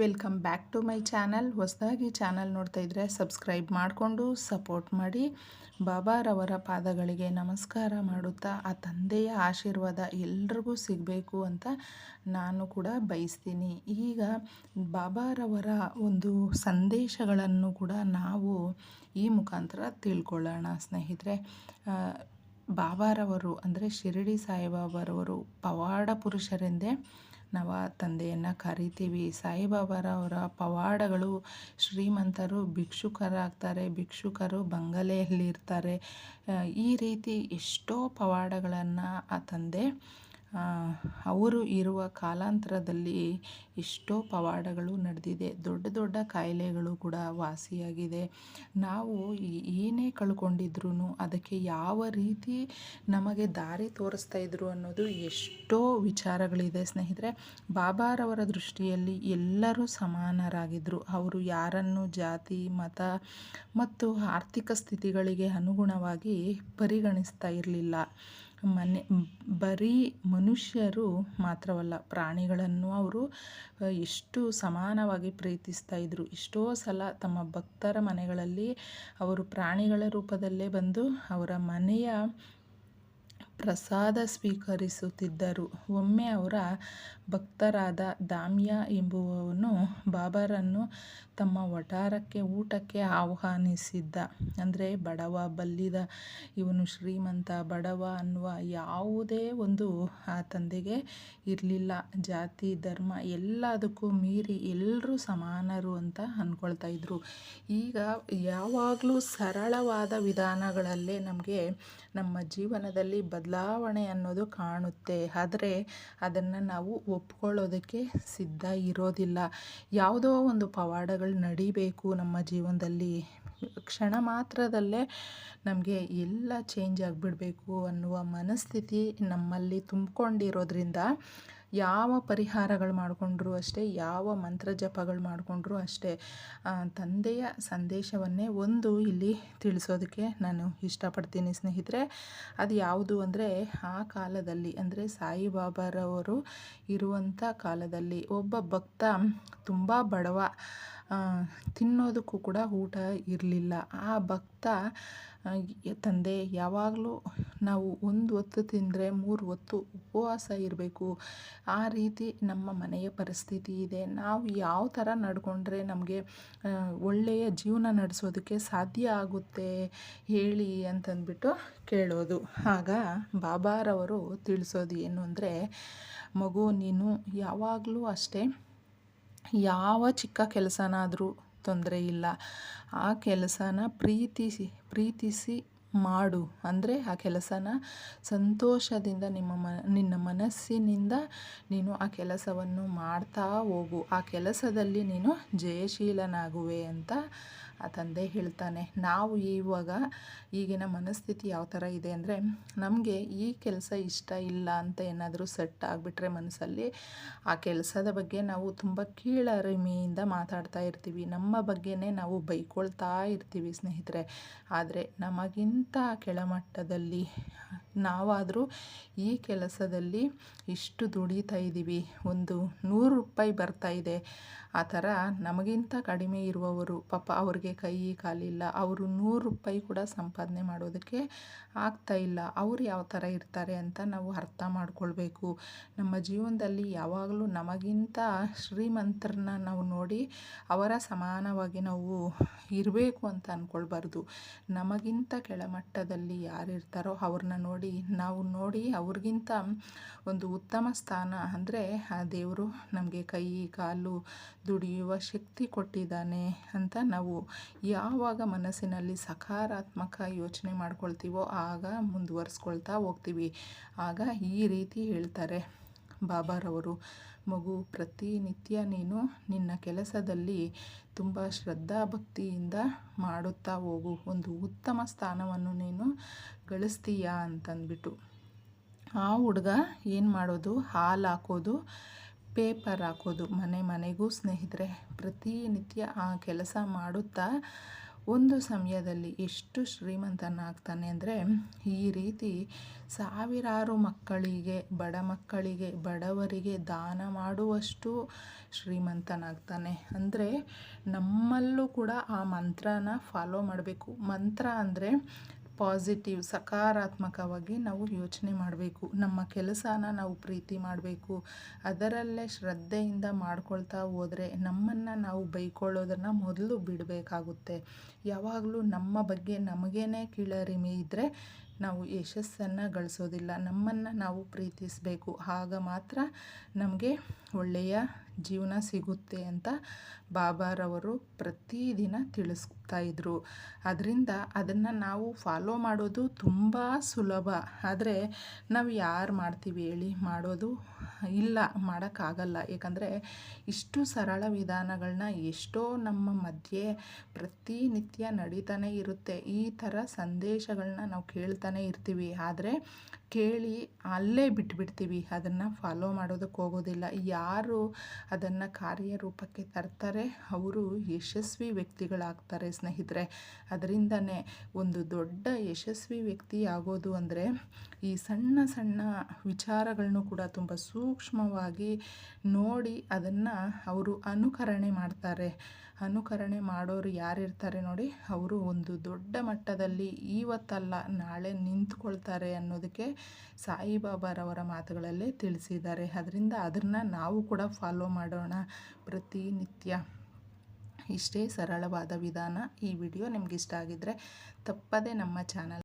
Welcome back to my channel. ಹೊಸದಾಗಿ channel ನೋಡ್ತಾ ಇದ್ದರೆ ಸಬ್ಸ್ಕ್ರೈಬ್ ಮಾಡಿಕೊಂಡು ಸಪೋರ್ಟ್ ಮಾಡಿ. ಬಾಬಾರವರ ಪಾದಗಳಿಗೆ ನಮಸ್ಕಾರ ಮಾಡುತ್ತಾ, ಆ ತಂದೆಯ ಆಶೀರ್ವಾದ ಎಲ್ರಿಗೂ ಸಿಗಬೇಕು ಅಂತ ನಾನು ಕೂಡ ಬಯಸ್ತೀನಿ. ಈಗ ಬಾಬಾರವರ ಒಂದು ಸಂದೇಶಗಳನ್ನು ಕೂಡ ನಾವು ಈ ಮುಖಾಂತರ ತಿಳ್ಕೊಳ್ಳೋಣ. ಸ್ನೇಹಿತರೆ ಬಾಬಾರವರು ಅಂದರೆ ಶಿರಡಿ ಸಾಯಿಬಾಬಾರವರು ಪವಾಡ ಪುರುಷರೆಂದೇ ನಾವು ತಂದೆಯನ್ನು ಕರಿತೀವಿ. ಸಾಯಿಬಾಬಾರವರ ಪವಾಡಗಳು ಶ್ರೀಮಂತರು ಭಿಕ್ಷುಕರಾಗ್ತಾರೆ, ಭಿಕ್ಷುಕರು ಬಂಗಲೆಯಲ್ಲಿರ್ತಾರೆ. ಈ ರೀತಿ ಎಷ್ಟೋ ಪವಾಡಗಳನ್ನು ಆ ತಂದೆ ಅವರು ಇರುವ ಕಾಲಾಂತರದಲ್ಲಿ ಎಷ್ಟೋ ಪವಾಡಗಳು ನಡೆದಿದೆ. ದೊಡ್ಡ ದೊಡ್ಡ ಕಾಯಿಲೆಗಳು ಕೂಡ ವಾಸಿಯಾಗಿದೆ. ನಾವು ಏನೇ ಕಳ್ಕೊಂಡಿದ್ರು ಅದಕ್ಕೆ ಯಾವ ರೀತಿ ನಮಗೆ ದಾರಿ ತೋರಿಸ್ತಾ ಇದ್ರು ಅನ್ನೋದು ಎಷ್ಟೋ ವಿಚಾರಗಳಿದೆ. ಸ್ನೇಹಿತರೆ ಬಾಬಾರವರ ದೃಷ್ಟಿಯಲ್ಲಿ ಎಲ್ಲರೂ ಸಮಾನರಾಗಿದ್ದರು ಅವರು ಯಾರನ್ನು ಜಾತಿ, ಮತ ಮತ್ತು ಆರ್ಥಿಕ ಸ್ಥಿತಿಗಳಿಗೆ ಅನುಗುಣವಾಗಿ ಪರಿಗಣಿಸ್ತಾ ಇರಲಿಲ್ಲ. ಮನೆ, ಬರೀ ಮನುಷ್ಯರು ಮಾತ್ರವಲ್ಲ, ಪ್ರಾಣಿಗಳನ್ನು ಅವರು ಎಷ್ಟು ಸಮಾನವಾಗಿ ಪ್ರೀತಿಸ್ತಾ ಇದ್ದರು ಎಷ್ಟೋ ಸಲ ತಮ್ಮ ಭಕ್ತರ ಮನೆಗಳಲ್ಲಿ ಅವರು ಪ್ರಾಣಿಗಳ ರೂಪದಲ್ಲೇ ಬಂದು ಅವರ ಮನೆಯ ಪ್ರಸಾದ ಸ್ವೀಕರಿಸುತ್ತಿದ್ದರು. ಒಮ್ಮೆ ಅವರ ಭಕ್ತರಾದ ದಾಮ್ಯ ಎಂಬುವವನು ಬಾಬರನ್ನು ತಮ್ಮ ವಠಾರಕ್ಕೆ, ಊಟಕ್ಕೆ ಆಹ್ವಾನಿಸಿದ್ದ. ಅಂದರೆ, ಬಡವ ಬಲ್ಲಿದ ಇವನು ಶ್ರೀಮಂತ, ಬಡವ ಅನ್ನುವ ಯಾವುದೇ ಒಂದು ಆ ತಂದೆಗೆ ಇರಲಿಲ್ಲ. ಜಾತಿ, ಧರ್ಮ ಎಲ್ಲದಕ್ಕೂ ಮೀರಿ ಎಲ್ಲರೂ ಸಮಾನರು ಅಂತ ಅಂದ್ಕೊಳ್ತಾ ಇದ್ರು. ಈಗ ಯಾವಾಗಲೂ ಸರಳವಾದ ವಿಧಾನಗಳಲ್ಲೇ ನಮಗೆ ನಮ್ಮ ಜೀವನದಲ್ಲಿ ಬದಲಾವಣೆ ಅನ್ನೋದು ಕಾಣುತ್ತೆ. ಆದರೆ ಅದನ್ನು ನಾವು ಒಪ್ಕೊಳ್ಳೋದಕ್ಕೆ ಸಿದ್ಧ ಇರೋದಿಲ್ಲ. ಯಾವುದೋ ಒಂದು ಪವಾಡಗಳು ನಡಿಬೇಕು ನಮ್ಮ ಜೀವನದಲ್ಲಿ. ಕ್ಷಣ ಮಾತ್ರದಲ್ಲೇ ನಮಗೆ ಎಲ್ಲ ಚೇಂಜ್ ಆಗಿಬಿಡಬೇಕು ಅನ್ನುವ ಮನಸ್ಥಿತಿ ನಮ್ಮಲ್ಲಿ ತುಂಬಿಕೊಂಡಿರೋದ್ರಿಂದ ಯಾವ ಪರಿಹಾರಗಳು ಮಾಡಿಕೊಂಡ್ರೂ ಅಷ್ಟೇ, ಯಾವ ಮಂತ್ರ ಜಪಗಳು ಮಾಡಿಕೊಂಡ್ರೂ ಅಷ್ಟೇ. ತಂದೆಯ ಸಂದೇಶವನ್ನೇ ಒಂದು ಇಲ್ಲಿ ತಿಳಿಸೋದಕ್ಕೆ ನಾನು ಇಷ್ಟಪಡ್ತೀನಿ ಸ್ನೇಹಿತರೆ. ಅದು ಯಾವುದು ಅಂದರೆ, ಆ ಕಾಲದಲ್ಲಿ ಅಂದರೆ ಸಾಯಿಬಾಬಾರವರು ಇರುವಂಥ ಕಾಲದಲ್ಲಿ ಒಬ್ಬ ಭಕ್ತ ತುಂಬ ಬಡವ. ತಿನ್ನೋದಕ್ಕೂ ಕೂಡ ಊಟ ಇರಲಿಲ್ಲ. ಆ ಭಕ್ತ ತಂದೆ, ಯಾವಾಗಲೂ ನಾವು ಒಂದು ಹೊತ್ತು ತಿಂದರೆ ಮೂರು ಹೊತ್ತು ಉಪವಾಸ ಇರಬೇಕು. ಆ ರೀತಿ ನಮ್ಮ ಮನೆಯ ಪರಿಸ್ಥಿತಿ ಇದೆ. ನಾವು ಯಾವ ಥರ ನಡ್ಕೊಂಡ್ರೆ ನಮಗೆ ಒಳ್ಳೆಯ ಜೀವನ ನಡೆಸೋದಕ್ಕೆ ಸಾಧ್ಯ ಆಗುತ್ತೆ ಹೇಳಿ ಅಂತಂದ್ಬಿಟ್ಟು ಕೇಳೋದು. ಆಗ ಬಾಬಾರವರು ತಿಳಿಸೋದು ಏನು ಅಂದರೆ, ಮಗು, ನೀನು ಯಾವಾಗಲೂ ಅಷ್ಟೇ ಯಾವ ಚಿಕ್ಕ ಕೆಲಸನಾದರೂ ತೊಂದರೆ ಇಲ್ಲ. ಆ ಕೆಲಸನ ಪ್ರೀತಿಸಿ ಪ್ರೀತಿಸಿ ಮಾಡು. ಅಂದರೆ ಆ ಕೆಲಸನ ಸಂತೋಷದಿಂದ ನಿಮ್ಮ ಮ ನಿನ್ನ ಮನಸ್ಸಿನಿಂದ ನೀನು ಆ ಕೆಲಸವನ್ನು ಮಾಡ್ತಾ ಹೋಗು. ಆ ಕೆಲಸದಲ್ಲಿ ನೀನು ಜಯಶೀಲನಾಗುವೆ ಅಂತ ಆ ತಂದೆ ಹೇಳ್ತಾನೆ, ನಾವು ಇವಾಗ ಈಗಿನ ಮನಸ್ಥಿತಿ ಯಾವ ಥರ ಇದೆ ಅಂದರೆ, ನಮಗೆ ಈ ಕೆಲಸ ಇಷ್ಟ ಇಲ್ಲ ಅಂತ ಏನಾದರೂ ಸೆಟ್ ಆಗಿಬಿಟ್ರೆ ಮನಸ್ಸಲ್ಲಿ, ಆ ಕೆಲಸದ ಬಗ್ಗೆ ನಾವು ತುಂಬ ಕೀಳರಿಮೆಯಿಂದ ಮಾತಾಡ್ತಾ ಇರ್ತೀವಿ. ನಮ್ಮ ಬಗ್ಗೆನೇ ನಾವು ಬೈಕೊಳ್ತಾ ಇರ್ತೀವಿ ಸ್ನೇಹಿತರೆ. ಆದರೆ ನಮಗಿಂತ ಕೆಳಮಟ್ಟದಲ್ಲಿ ನಾವಾದರೂ ಈ ಕೆಲಸದಲ್ಲಿ ಇಷ್ಟು ದುಡಿತಾ ಇದ್ದೀವಿ ಒಂದು ನೂರು ರೂಪಾಯಿ ಬರ್ತಾ ಇದೆ. ಆ ಥರ ನಮಗಿಂತ ಕಡಿಮೆ ಇರುವವರು, ಪಾಪ ಅವ್ರಿಗೆ ಕೈ, ಕಾಲಿಲ್ಲ. ಅವರು ನೂರು ರೂಪಾಯಿ ಕೂಡ ಸಂಪಾದನೆ ಮಾಡೋದಕ್ಕೆ ಆಗ್ತಾ ಇಲ್ಲ. ಅವ್ರು ಯಾವ ಥರ ಇರ್ತಾರೆ ಅಂತ ನಾವು ಅರ್ಥ ಮಾಡ್ಕೊಳ್ಬೇಕು. ನಮ್ಮ ಜೀವನದಲ್ಲಿ ಯಾವಾಗಲೂ ನಮಗಿಂತ ಶ್ರೀಮಂತರನ್ನ ನಾವು ನೋಡಿ ಅವರ ಸಮಾನವಾಗಿ ನಾವು ಇರಬೇಕು ಅಂತ ಅಂದ್ಕೊಳ್ಬಾರ್ದು ನಮಗಿಂತ ಕೆಳಮಟ್ಟದಲ್ಲಿ ಯಾರು ಇರ್ತಾರೋ ಅವ್ರನ್ನ ನೋಡಿ, ನಾವು ನೋಡಿ ಅವ್ರಿಗಿಂತ ಒಂದು ಉತ್ತಮ ಸ್ಥಾನ ಅಂದರೆ ಆ ದೇವರು ನಮಗೆ ಕೈ, ಕಾಲು ದುಡಿಯುವ ಶಕ್ತಿ ಕೊಟ್ಟಿದ್ದಾನೆ ಅಂತ ನಾವು ಯಾವಾಗ ಮನಸ್ಸಿನಲ್ಲಿ ಸಕಾರಾತ್ಮಕ ಯೋಚನೆ ಮಾಡ್ಕೊಳ್ತೀವೋ ಆಗ ಮುಂದುವರಿಸ್ಕೊಳ್ತಾ ಹೋಗ್ತೀವಿ. ಆಗ ಈ ರೀತಿ ಹೇಳ್ತಾರೆ ಬಾಬಾರವರು. ಮಗು, ಪ್ರತಿನಿತ್ಯ ನೀನು ನಿನ್ನ ಕೆಲಸದಲ್ಲಿ ತುಂಬ ಶ್ರದ್ಧಾಭಕ್ತಿಯಿಂದ ಮಾಡುತ್ತಾ ಹೋಗು. ಒಂದು ಉತ್ತಮ ಸ್ಥಾನವನ್ನು ನೀನು ಗಳಿಸ್ತೀಯಾ? ಅಂತಂದ್ಬಿಟ್ಟು. ಆ ಹುಡುಗ ಏನು ಮಾಡೋದು? ಹಾಲು ಹಾಕೋದು? ಪೇಪರ್ ಹಾಕೋದು, ಮನೆ ಮನೆಗೂ ಸ್ನೇಹಿತರೆ. ಪ್ರತಿನಿತ್ಯ ಆ ಕೆಲಸ ಮಾಡುತ್ತಾ ಒಂದು ಸಮಯದಲ್ಲಿ ಎಷ್ಟು ಶ್ರೀಮಂತನಾಗ್ತಾನೆ ಅಂದರೆ, ಈ ರೀತಿ ಸಾವಿರಾರು ಮಕ್ಕಳಿಗೆ, ಬಡ ಮಕ್ಕಳಿಗೆ, ಬಡವರಿಗೆ ದಾನ ಮಾಡುವಷ್ಟು ಶ್ರೀಮಂತನಾಗ್ತಾನೆ. ಅಂದರೆ ನಮ್ಮಲ್ಲೂ ಕೂಡ ಆ ಮಂತ್ರನ ಫಾಲೋ ಮಾಡಬೇಕು. ಮಂತ್ರ ಅಂದರೆ ಪಾಸಿಟಿವ್, ಸಕಾರಾತ್ಮಕವಾಗಿ ನಾವು ಯೋಚನೆ ಮಾಡಬೇಕು. ನಮ್ಮ ಕೆಲಸನ ನಾವು ಪ್ರೀತಿ ಮಾಡಬೇಕು. ಅದರಲ್ಲೇ ಶ್ರದ್ಧೆಯಿಂದ ಮಾಡ್ಕೊಳ್ತಾ ಹೋದರೆ ನಮ್ಮನ್ನು ನಾವು ಬೈಕೊಳ್ಳೋದನ್ನು ಮೊದಲು ಬಿಡಬೇಕಾಗುತ್ತೆ. ಯಾವಾಗಲೂ ನಮ್ಮ ಬಗ್ಗೆ ನಮಗೇನೆ ಕೀಳರಿಮೆ ಇದ್ದರೆ ನಾವು ಯಶಸ್ಸನ್ನು ಗಳಿಸೋದಿಲ್ಲ. ನಮ್ಮನ್ನು ನಾವು ಪ್ರೀತಿಸಬೇಕು. ಆಗ ಮಾತ್ರ ನಮಗೆ ಒಳ್ಳೆಯ ಜೀವನ ಸಿಗುತ್ತೆ ಅಂತ ಬಾಬಾರವರು ಪ್ರತಿದಿನ ತಿಳಿಸ್ತಾ ಇದ್ದರು ಅದರಿಂದ ಅದನ್ನು ನಾವು ಫಾಲೋ ಮಾಡೋದು ತುಂಬ ಸುಲಭ. ಆದರೆ ನಾವು ಯಾರು ಮಾಡ್ತೀವಿ ಹೇಳಿ ಮಾಡೋದು ಇಲ್ಲ ಮಾಡೋಕ್ಕಾಗಲ್ಲ ಏಕೆಂದರೆ ಇಷ್ಟು ಸರಳ ವಿಧಾನಗಳನ್ನ ಎಷ್ಟೋ ನಮ್ಮ ಮಧ್ಯೆ ಪ್ರತಿನಿತ್ಯ ನಡೀತಾನೆ ಇರುತ್ತೆ. ಈ ಥರ ಸಂದೇಶಗಳನ್ನ ನಾವು ಕೇಳ್ತಾನೆ ಇರ್ತೀವಿ. ಆದರೆ ಕೇಳಿ ಅಲ್ಲೇ ಬಿಟ್ಬಿಡ್ತೀವಿ. ಅದನ್ನು ಫಾಲೋ ಮಾಡೋದಕ್ಕೆ ಹೋಗೋದಿಲ್ಲ. ಯಾರು ಅದನ್ನು ಕಾರ್ಯರೂಪಕ್ಕೆ ತರ್ತಾರೆ, ಅವರು ಯಶಸ್ವಿ ವ್ಯಕ್ತಿಗಳಾಗ್ತಾರೆ ಸ್ನೇಹಿತರೆ. ಅದರಿಂದನೇ ಒಂದು ದೊಡ್ಡ ಯಶಸ್ವಿ ವ್ಯಕ್ತಿ ಆಗೋದು ಅಂದರೆ ಈ ಸಣ್ಣ ಸಣ್ಣ ವಿಚಾರಗಳನ್ನು ಕೂಡ ತುಂಬ ಸೂಕ್ಷ್ಮವಾಗಿ ನೋಡಿ ಅದನ್ನು ಅವರು ಅನುಕರಣೆ ಮಾಡ್ತಾರೆ. ಅನುಕರಣೆ ಮಾಡೋರು ಯಾರಿರ್ತಾರೆ ನೋಡಿ, ಅವರು ಒಂದು ದೊಡ್ಡ ಮಟ್ಟದಲ್ಲಿ ಇವತ್ತಲ್ಲ, ನಾಳೆ ನಿಂತ್ಕೊಳ್ತಾರೆ ಅನ್ನೋದಕ್ಕೆ ಸಾಯಿಬಾಬಾರವರ ಮಾತುಗಳಲ್ಲೇ ತಿಳಿಸಿದ್ದಾರೆ. ಅದರಿಂದ ಅದನ್ನು ನಾವು ಕೂಡ ಫಾಲೋ ಮಾಡೋಣ. ಪ್ರತಿನಿತ್ಯ ಇಷ್ಟೇ ಸರಳವಾದ ವಿಧಾನ ಈ ವಿಡಿಯೋ ನಿಮ್ಗೆ ಇಷ್ಟ ಆಗಿದ್ದರೆ ತಪ್ಪದೇ ನಮ್ಮ ಚಾನಲ್